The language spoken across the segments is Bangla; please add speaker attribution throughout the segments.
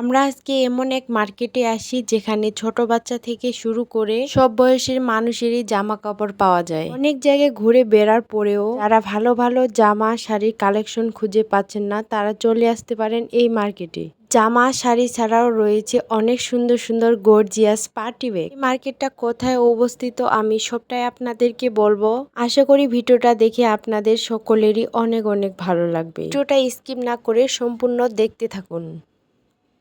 Speaker 1: আমরা আজকে এমন এক মার্কেটে আসি যেখানে ছোট বাচ্চা থেকে শুরু করে সব বয়সের মানুষেরই জামা কাপড় পাওয়া যায় অনেক জায়গায় ঘুরে বেড়ার পরেও যারা ভালো ভালো জামা শাড়ির কালেকশন খুঁজে পাচ্ছেন না তারা চলে আসতে পারেন এই মার্কেটে জামা শাড়ি ছাড়াও রয়েছে অনেক সুন্দর সুন্দর গর্জিয়াস পার্টি ব্যাগ মার্কেটটা কোথায় অবস্থিত আমি সবটাই আপনাদেরকে বলবো আশা করি ভিডিওটা দেখে আপনাদের সকলেরই অনেক অনেক ভালো লাগবে ভিডিওটা স্কিপ না করে সম্পূর্ণ দেখতে থাকুন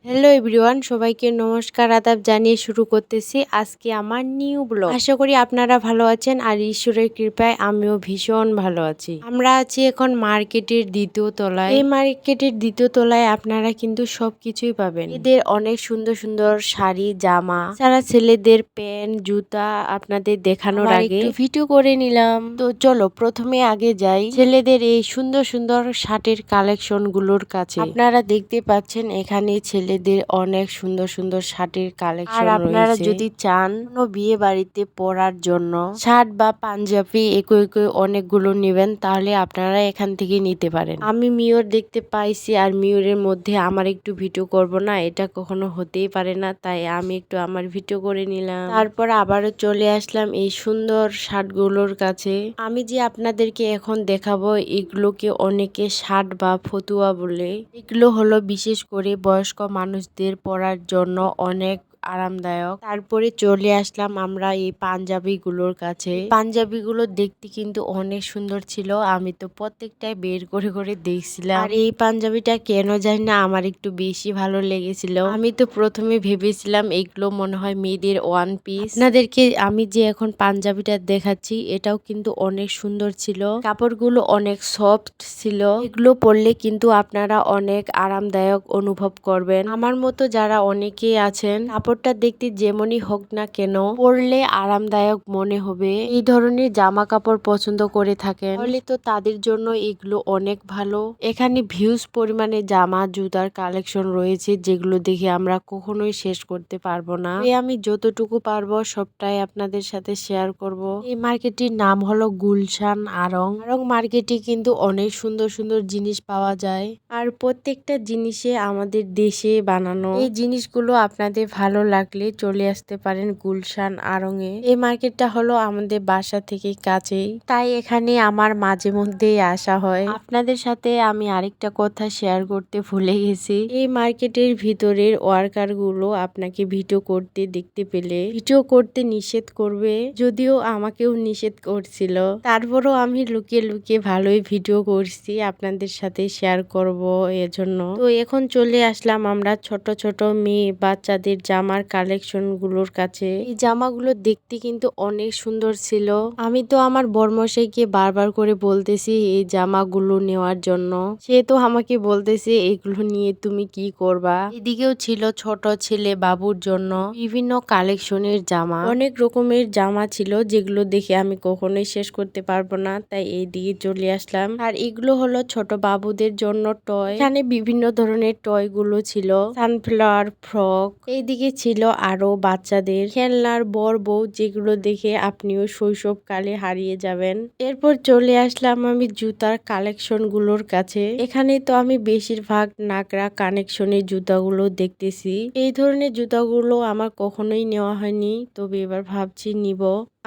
Speaker 2: হ্যালো এভরিওয়ান সবাইকে নমস্কার আদাব জানিয়ে শুরু করতেছি আজকে আমার নিউ ব্লগ আশা করি আপনারা ভালো আছেন আর ঈশ্বরের কৃপায় আমিও ভীষণ ভালো আছি আমরা আছি এখন মার্কেটের দ্বিতীয় তলায় এই মার্কেটের দ্বিতীয় তলায় আপনারা কিন্তু সবকিছুই পাবেন এদের অনেক সুন্দর সুন্দর শাড়ি জামা সারা ছেলেদের প্যান্ট জুতা আপনাদের দেখানোর আগে ভিডিও করে নিলাম তো চলো প্রথমে আগে যাই ছেলেদের এই সুন্দর সুন্দর শার্টের কালেকশন গুলোর কাছে আপনারা দেখতে পাচ্ছেন এখানে ছেলে ছেলেদের অনেক সুন্দর সুন্দর শার্টের কালেকশন আর আপনারা যদি চান কোনো বিয়ে বাড়িতে পরার জন্য শার্ট বা পাঞ্জাবি একো একো অনেকগুলো নেবেন তাহলে আপনারা এখান থেকে নিতে পারেন আমি মিওর দেখতে পাইছি আর মিওরের মধ্যে আমার একটু ভিডিও করব না এটা কখনো হতেই পারে না তাই আমি একটু আমার ভিডিও করে নিলাম তারপর আবারও চলে আসলাম এই সুন্দর শার্টগুলোর কাছে আমি যে আপনাদেরকে এখন দেখাবো এগুলোকে অনেকে শার্ট বা ফতুয়া বলে এগুলো হলো বিশেষ করে বয়স্ক মানুষদের পড়ার জন্য অনেক আরামদায়ক তারপরে চলে আসলাম আমরা এই পাঞ্জাবি গুলোর কাছে পাঞ্জাবি গুলো দেখতে কিন্তু অনেক সুন্দর ছিল আমি তো প্রত্যেকটাই বের করে করে দেখছিলাম আর এই পাঞ্জাবিটা কেন জানি না আমার একটু বেশি ভালো লেগেছিল আমি তো প্রথমে ভেবেছিলাম এগুলো মনে হয় মেয়েদের ওয়ান পিস আপনাদেরকে আমি যে এখন পাঞ্জাবিটা দেখাচ্ছি এটাও কিন্তু অনেক সুন্দর ছিল কাপড়গুলো অনেক সফট ছিল এগুলো পরলে কিন্তু আপনারা অনেক আরামদায়ক অনুভব করবেন আমার মতো যারা অনেকেই আছেন কাপড়টা দেখতে যেমনই হোক না কেন পরলে আরামদায়ক মনে হবে এই ধরনের জামা কাপড় পছন্দ করে থাকেন তাহলে তো তাদের জন্য এগুলো অনেক ভালো এখানে ভিউজ পরিমাণে জামা জুতার কালেকশন রয়েছে যেগুলো দেখে আমরা কখনোই শেষ করতে পারবো না আমি যতটুকু পারবো সবটাই আপনাদের সাথে শেয়ার করব এই মার্কেটটির নাম হলো গুলশান আরং আরং মার্কেটে কিন্তু অনেক সুন্দর সুন্দর জিনিস পাওয়া যায় আর প্রত্যেকটা জিনিসে আমাদের দেশে বানানো এই জিনিসগুলো আপনাদের ভালো ভালো লাগলে চলে আসতে পারেন গুলশান আরঙে এই মার্কেটটা হলো আমাদের বাসা থেকে কাছেই তাই এখানে আমার মাঝে মধ্যেই আসা হয় আপনাদের সাথে আমি আরেকটা কথা শেয়ার করতে ভুলে গেছি এই মার্কেটের ভিতরের ওয়ার্কার গুলো আপনাকে ভিডিও করতে দেখতে পেলে ভিডিও করতে নিষেধ করবে যদিও আমাকেও নিষেধ করছিল তারপরও আমি লুকিয়ে লুকিয়ে ভালোই ভিডিও করছি আপনাদের সাথে শেয়ার করব এজন্য তো এখন চলে আসলাম আমরা ছোট ছোট মেয়ে বাচ্চাদের জামা কালেকশন কালেকশনগুলোর কাছে এই জামাগুলো দেখতে কিন্তু অনেক সুন্দর ছিল আমি তো আমার বর্মশাইকে বারবার করে বলতেছি এই জামাগুলো নেওয়ার জন্য সে তো আমাকে বলতেছে এগুলো নিয়ে তুমি কি করবা এদিকেও ছিল ছোট ছেলে বাবুর জন্য বিভিন্ন কালেকশনের জামা অনেক রকমের জামা ছিল যেগুলো দেখে আমি কখনোই শেষ করতে পারবো না তাই এই দিকে চলে আসলাম আর এগুলো হলো ছোট বাবুদের জন্য টয় এখানে বিভিন্ন ধরনের টয় গুলো ছিল সানফ্লাওয়ার ফ্রক এইদিকে ছিল আরও বাচ্চাদের খেলনার বর বউ যেগুলো দেখে আপনিও শৈশবকালে হারিয়ে যাবেন এরপর চলে আসলাম আমি জুতার কালেকশনগুলোর কাছে এখানে তো আমি বেশিরভাগ নাকরা কানেকশনের জুতাগুলো দেখতেছি এই ধরনের জুতাগুলো আমার কখনোই নেওয়া হয়নি তবে এবার ভাবছি নিব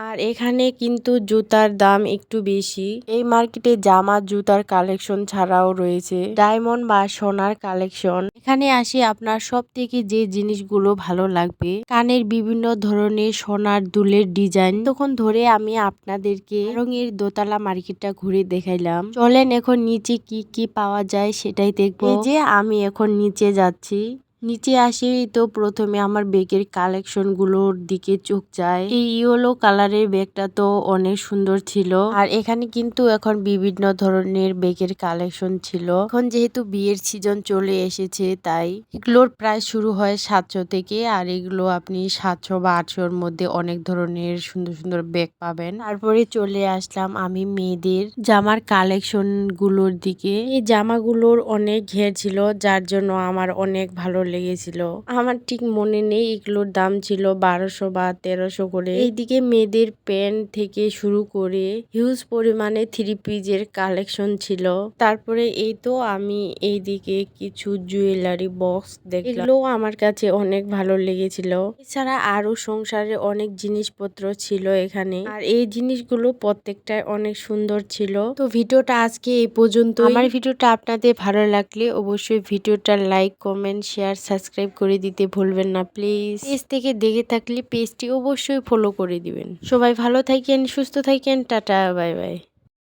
Speaker 2: আর এখানে কিন্তু জুতার দাম একটু বেশি এই মার্কেটে জামা জুতার কালেকশন ছাড়াও রয়েছে ডায়মন্ড বা সোনার কালেকশন এখানে আসে আপনার সব থেকে যে জিনিসগুলো ভালো লাগবে কানের বিভিন্ন ধরনের সোনার দুলের ডিজাইন তখন ধরে আমি আপনাদেরকে রঙের দোতলা মার্কেটটা ঘুরে দেখাইলাম চলেন এখন নিচে কি কি পাওয়া যায় সেটাই দেখবো যে আমি এখন নিচে যাচ্ছি নিচে আসি তো প্রথমে আমার ব্যাগের কালেকশনগুলোর দিকে চোখ যায় এই ইয়েলো কালারের ব্যাগটা তো অনেক সুন্দর ছিল আর এখানে কিন্তু এখন বিভিন্ন ধরনের ব্যাগের কালেকশন ছিল এখন যেহেতু বিয়ের সিজন চলে এসেছে তাই এগুলোর প্রায় শুরু হয় সাতশো থেকে আর এগুলো আপনি সাতশো বা আটশোর মধ্যে অনেক ধরনের সুন্দর সুন্দর ব্যাগ পাবেন তারপরে চলে আসলাম আমি মেয়েদের জামার কালেকশন গুলোর দিকে এই জামাগুলোর অনেক ঘের ছিল যার জন্য আমার অনেক ভালো গেছিল আমার ঠিক মনে নেই এগুলোর দাম ছিল বারোশো বা তেরোশো করে এইদিকে মেয়েদের প্যান্ট থেকে শুরু করে হিউজ পরিমাণে থ্রি পিজের কালেকশন ছিল তারপরে এই তো আমি এইদিকে কিছু জুয়েলারি বক্স দেখলাম এগুলো আমার কাছে অনেক ভালো লেগেছিল এছাড়া আরো সংসারে অনেক জিনিসপত্র ছিল এখানে আর এই জিনিসগুলো প্রত্যেকটাই অনেক সুন্দর ছিল তো ভিডিওটা আজকে এই পর্যন্ত আমার ভিডিওটা আপনাদের ভালো লাগলে অবশ্যই ভিডিওটা লাইক কমেন্ট শেয়ার সাবস্ক্রাইব করে দিতে ভুলবেন না প্লিজ পেজ থেকে দেখে থাকলে পেজটি অবশ্যই ফলো করে দিবেন সবাই ভালো থাকেন সুস্থ থাকেন টাটা বাই বাই